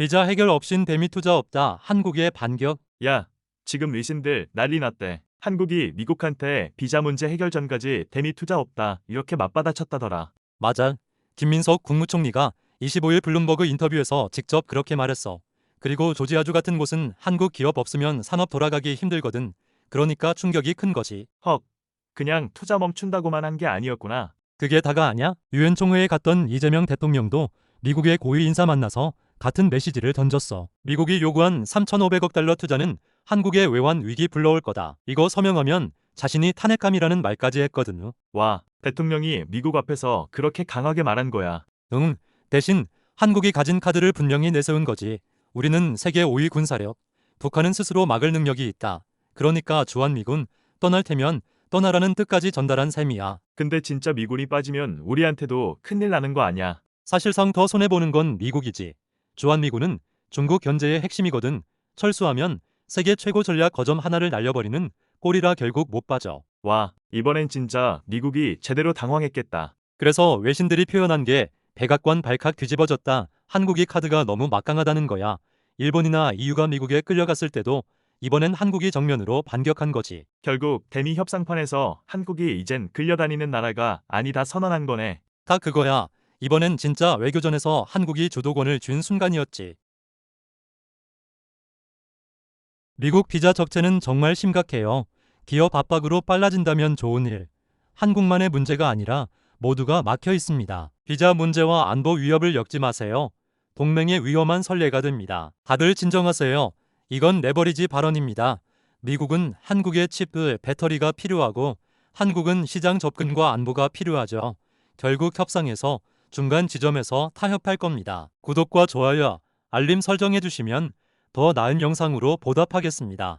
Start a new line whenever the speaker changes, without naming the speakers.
비자 해결 없인 대미 투자 없다. 한국의 반격.
야, 지금 의신들 난리 났대. 한국이 미국한테 비자 문제 해결 전까지 대미 투자 없다. 이렇게 맞받아쳤다더라.
맞아. 김민석 국무총리가 25일 블룸버그 인터뷰에서 직접 그렇게 말했어. 그리고 조지아주 같은 곳은 한국 기업 없으면 산업 돌아가기 힘들거든. 그러니까 충격이 큰 거지.
헉, 그냥 투자 멈춘다고만 한 게 아니었구나.
그게 다가 아냐? 유엔 총회에 갔던 이재명 대통령도 미국의 고위 인사 만나서 같은 메시지를 던졌어. 미국이 요구한 3,500억 달러 투자는 한국의 외환 위기 불러올 거다. 이거 서명하면 자신이 탄핵감이라는 말까지 했거든.
와, 대통령이 미국 앞에서 그렇게 강하게 말한 거야.
응. 대신 한국이 가진 카드를 분명히 내세운 거지. 우리는 세계 5위 군사력. 북한은 스스로 막을 능력이 있다. 그러니까 주한미군 떠날 테면 떠나라는 뜻까지 전달한 셈이야.
근데 진짜 미군이 빠지면 우리한테도 큰일 나는 거 아냐.
사실상 더 손해보는 건 미국이지. 주한미군은 중국 견제의 핵심이거든. 철수하면 세계 최고 전략 거점 하나를 날려버리는 꼴이라 결국 못 빠져.
와, 이번엔 진짜 미국이 제대로 당황했겠다.
그래서 외신들이 표현한 게 백악관 발칵 뒤집어졌다. 한국이 카드가 너무 막강하다는 거야. 일본이나 EU가 미국에 끌려갔을 때도 이번엔 한국이 정면으로 반격한 거지.
결국 대미 협상판에서 한국이 이젠 끌려다니는 나라가 아니다 선언한 거네.
다 그거야. 이번엔 진짜 외교전에서 한국이 주도권을 쥔 순간이었지. 미국 비자 적체는 정말 심각해요. 기업 압박으로 빨라진다면 좋은 일. 한국만의 문제가 아니라 모두가 막혀 있습니다. 비자 문제와 안보 위협을 엮지 마세요. 동맹의 위험한 선례가 됩니다. 다들 진정하세요. 이건 내버리지 발언입니다. 미국은 한국의 칩, 배터리가 필요하고 한국은 시장 접근과 안보가 필요하죠. 결국 협상에서 중간 지점에서 타협할 겁니다. 구독과 좋아요, 알림 설정해 주시면 더 나은 영상으로 보답하겠습니다.